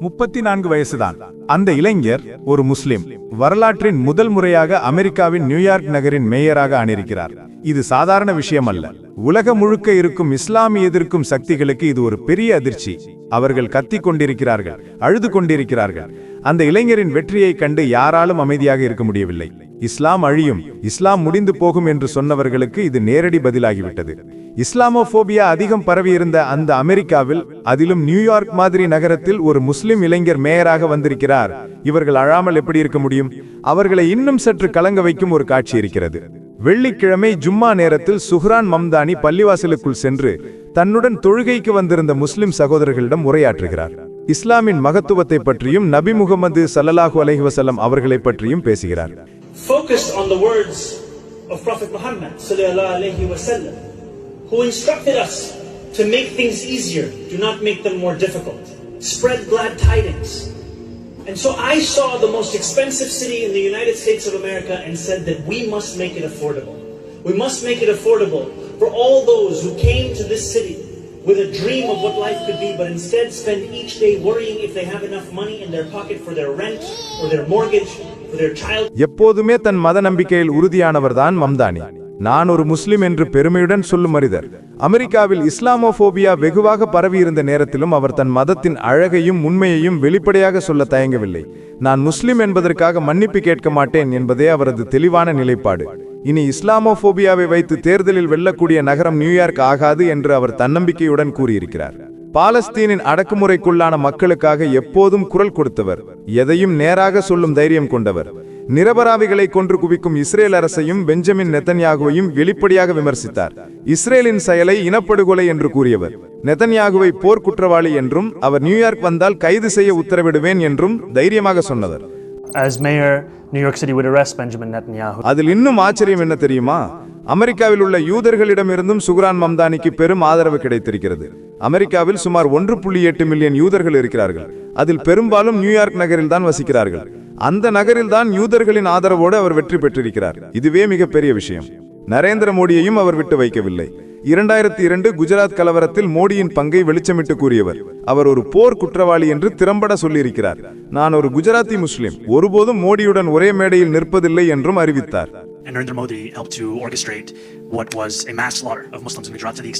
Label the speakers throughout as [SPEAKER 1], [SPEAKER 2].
[SPEAKER 1] முப்பத்தி நான்கு வயசுதான். அந்த இளைஞர் ஒரு முஸ்லிம். வரலாற்றின் முதல் முறையாக அமெரிக்காவின் நியூயார்க் நகரின் மேயராக ஆனிருக்கிறார் இது சாதாரண விஷயம் அல்ல உலகம் முழுக்க இருக்கும் இஸ்லாமிய எதிர்க்கும் சக்திகளுக்கு இது ஒரு பெரிய அதிர்ச்சி. அவர்கள் கத்திக் கொண்டிருக்கிறார்கள் அழுது கொண்டிருக்கிறார்கள். அந்த இளைஞரின் வெற்றியை கண்டு யாராலும் அமைதியாக இருக்க முடியவில்லை. இஸ்லாம் அழியும் இஸ்லாம் முடிந்து போகும் என்று சொன்னவர்களுக்கு இது நேரடி பதிலாகிவிட்டது. இஸ்லாமோபோபியா அதிகம் பரவியிருந்த அந்த அமெரிக்காவில் அதிலும் நியூயார்க் மாதிரி நகரத்தில் ஒரு முஸ்லிம் இளைஞர் மேயராக வந்திருக்கிறார். இவர்கள் அழாமல் எப்படி இருக்க முடியும்? அவர்களை இன்னும் சற்று கலங்க வைக்கும் ஒரு காட்சி இருக்கிறது. வெள்ளிக்கிழமை ஜும்மா நேரத்தில் சுஹ்ரான் மம்தானி பள்ளிவாசலுக்குள் சென்று தன்னுடன் தொழுகைக்கு வந்திருந்த முஸ்லிம் சகோதரர்களிடம் உரையாற்றுகிறார். இஸ்லாமின் மகத்துவத்தை பற்றியும் நபி முகமது சல்லலாஹு அலஹி வஸல்லம் அவர்களை பற்றியும் பேசுகிறார்.
[SPEAKER 2] Focused on the words of Prophet Muhammad who instructed us to make things easier, do not make them more difficult. Spread glad tidings. And so I saw the most expensive city in the United States of America and said that we must make it affordable. We must make it affordable for all those who came to this city with a dream of what life could be, but instead spend each day worrying if they have enough money in their pocket for their rent or their mortgage, for their child.
[SPEAKER 1] எப்போதுமே தன் மத நம்பிக்கையில் உறுதியானவர்தான் மம்தானி. நான் ஒரு முஸ்லிம் என்று பெருமையுடன் சொல்லும் மனிதர். அமெரிக்காவில் இஸ்லாமோபோபியா வெகுவாக பரவியிருந்த நேரத்திலும் அவர் தன் மதத்தின் அழகையும் உண்மையையும் வெளிப்படையாக சொல்ல தயங்கவில்லை. நான் முஸ்லிம் என்பதற்காக மன்னிப்பு கேட்க மாட்டேன் என்பதே அவரது தெளிவான நிலைப்பாடு. இனி இஸ்லாமோபோபியாவை வைத்து தேர்தலில் வெல்லக்கூடிய நகரம் நியூயார்க் ஆகாது என்று அவர் தன்னம்பிக்கையுடன் கூறியிருக்கிறார். பாலஸ்தீனின் அடக்குமுறைக்குள்ளான மக்களுக்காக எப்போதும் குரல் கொடுத்தவர் எதையும் நேராக சொல்லும் தைரியம் கொண்டவர். நிரபராவிகளை கொன்று குவிக்கும் இஸ்ரேல் அரசையும் பெஞ்சமின் நெத்தன்யாகுவையும் வெளிப்படையாக விமர்சித்தார். இஸ்ரேலின் செயலை இனப்படுகொலை என்று கூறியவர். நெத்தன்யாகுவை போர்க்குற்றவாளி என்றும் அவர் நியூயார்க் வந்தால் கைது செய்ய உத்தரவிடுவேன் என்றும் தைரியமாக சொன்னவர்.
[SPEAKER 3] As mayor, New
[SPEAKER 1] அதில் இன்னும் ஆச்சரியம் என்ன தெரியுமா? அமெரிக்காவில் உள்ள யூதர்களிடமிருந்தும் சுக்ரான் மம்தானிக்கு பெரும் ஆதரவு கிடைத்திருக்கிறது. அமெரிக்காவில் சுமார் ஒன்று புள்ளி எட்டு மில்லியன் யூதர்கள் இருக்கிறார்கள். அதில் பெரும்பாலும் நியூயார்க் நகரில் தான் வசிக்கிறார்கள். அந்த நகரில் தான் யூதர்களின் ஆதரவோடு அவர் வெற்றி பெற்றிருக்கிறார். இதுவே மிகப்பெரிய விஷயம். நரேந்திர மோடியையும் அவர் விட்டு வைக்கவில்லை. இரண்டாயிரத்தி இரண்டு குஜராத் கலவரத்தில் மோடியின் பங்கை வெளிச்சமிட்டு கூறியவர். அவர் ஒரு போர் குற்றவாளி என்று திறம்பட சொல்லியிருக்கிறார். நான் ஒரு குஜராத்தி முஸ்லிம். ஒருபோதும் மோடியுடன் ஒரே மேடையில் நிற்பதில்லை என்றும் அறிவித்தார்.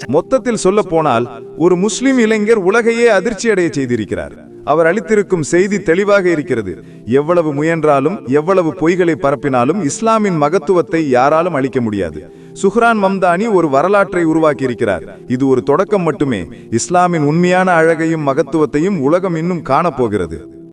[SPEAKER 1] மொத்தத்தில் சொல்ல போனால் ஒரு முஸ்லிம் இளைஞர் உலகையே அதிர்ச்சி அடைய செய்திருக்கிறார். அவர் அளித்திருக்கும் செய்தி தெளிவாக இருக்கிறது. எவ்வளவு முயன்றாலும் எவ்வளவு பொய்களை பரப்பினாலும் இஸ்லாமின் மகத்துவத்தை யாராலும் அளிக்க முடியாது. சுஹ்ரான் மம்தானி ஒரு வரலாற்றை உருவாக்கியிருக்கிறார். இது ஒரு தொடக்கம் மட்டுமே. இஸ்லாமின் உண்மையான அழகையும் மகத்துவத்தையும் உலகம் இன்னும் காணப்போகிறது.